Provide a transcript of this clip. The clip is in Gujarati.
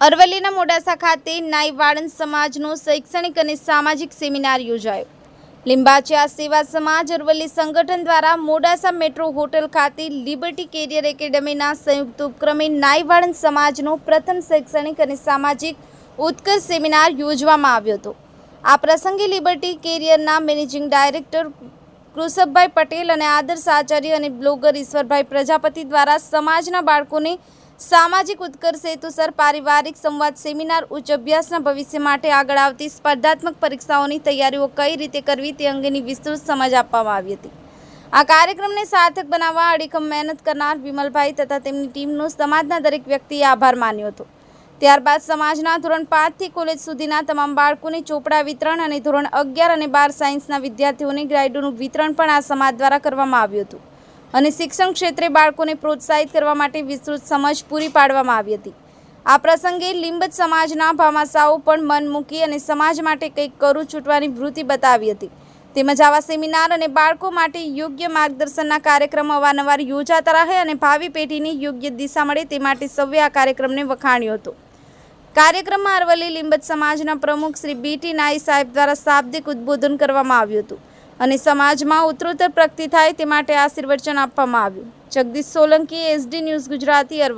અરવલ્લીના મોડાસા ખાતે નાઈ વાળંદ સમાજનો શૈક્ષણિક અને સામાજિક સેમિનાર યોજાયો. લિંબાચિયા સેવા સમાજ અરવલ્લી સંગઠન દ્વારા મોડાસા મેટ્રો હોટલ ખાતે લિબર્ટી કેરિયર એકેડમીના સંયુક્ત ઉપક્રમે નાઈ વાળંદ સમાજનો પ્રથમ શૈક્ષણિક અને સામાજિક ઉત્કર્ષ સેમિનાર યોજવામાં આવ્યો હતો. આ પ્રસંગે લિબર્ટી કેરિયરના મેનેજિંગ ડાયરેક્ટર કૃષભભાઈ પટેલ અને આદર્શ આચાર્ય અને બ્લોગર ઈશ્વરભાઈ પ્રજાપતિ દ્વારા સમાજના બાળકોને સામાજિક ઉત્કર્ષ હેતુસર પારિવારિક સંવાદ સેમિનાર ઉચ્ચ અભ્યાસના ભવિષ્ય માટે આગળ આવતી સ્પર્ધાત્મક પરીક્ષાઓની તૈયારીઓ કઈ રીતે કરવી તે અંગેની વિસ્તૃત સમજ આપવામાં આવી હતી. આ કાર્યક્રમને સાર્થક બનાવવા અડીખમ મહેનત કરનાર વિમલભાઈ તથા તેમની ટીમનો સમાજના દરેક વ્યક્તિએ આભાર માન્યો હતો. ત્યારબાદ સમાજના ધોરણ પાંચથી કોલેજ સુધીના તમામ બાળકોને ચોપડા વિતરણ અને ધોરણ અગિયાર અને બાર સાયન્સના વિદ્યાર્થીઓને ગ્રાઇડોનું વિતરણ પણ આ સમાજ દ્વારા કરવામાં આવ્યું હતું. અને શિક્ષણ ક્ષેત્રે બાળકોને પ્રોત્સાહિત કરવા માટે વિસ્તૃત સમજ પૂરી પાડવામાં આવી હતી. આ પ્રસંગે લિંબત સમાજના ભામાસાઓ પણ મન મૂકી અને સમાજ માટે કંઈક કરું છૂટવાની વૃત્તિ બતાવી હતી. તેમજ આવા સેમિનાર અને બાળકો માટે યોગ્ય માર્ગદર્શનના કાર્યક્રમ અવારનવાર યોજાતા રહે અને ભાવિ પેઢીની યોગ્ય દિશા મળે તે માટે સૌએ આ કાર્યક્રમને વખાણ્યો હતો. કાર્યક્રમમાં અરવલ્લી લિંબત સમાજના પ્રમુખ શ્રી બીટી નાઈ સાહેબ દ્વારા શાબ્દિક ઉદ્બોધન કરવામાં આવ્યું હતું. અને સમાજમાં ઉત્તરોત્તર પ્રગતિ થાય તે માટે આશીર્વચન આપવામાં આવ્યું. Jagdish Solanki, SD news Gujarati, Aravalli.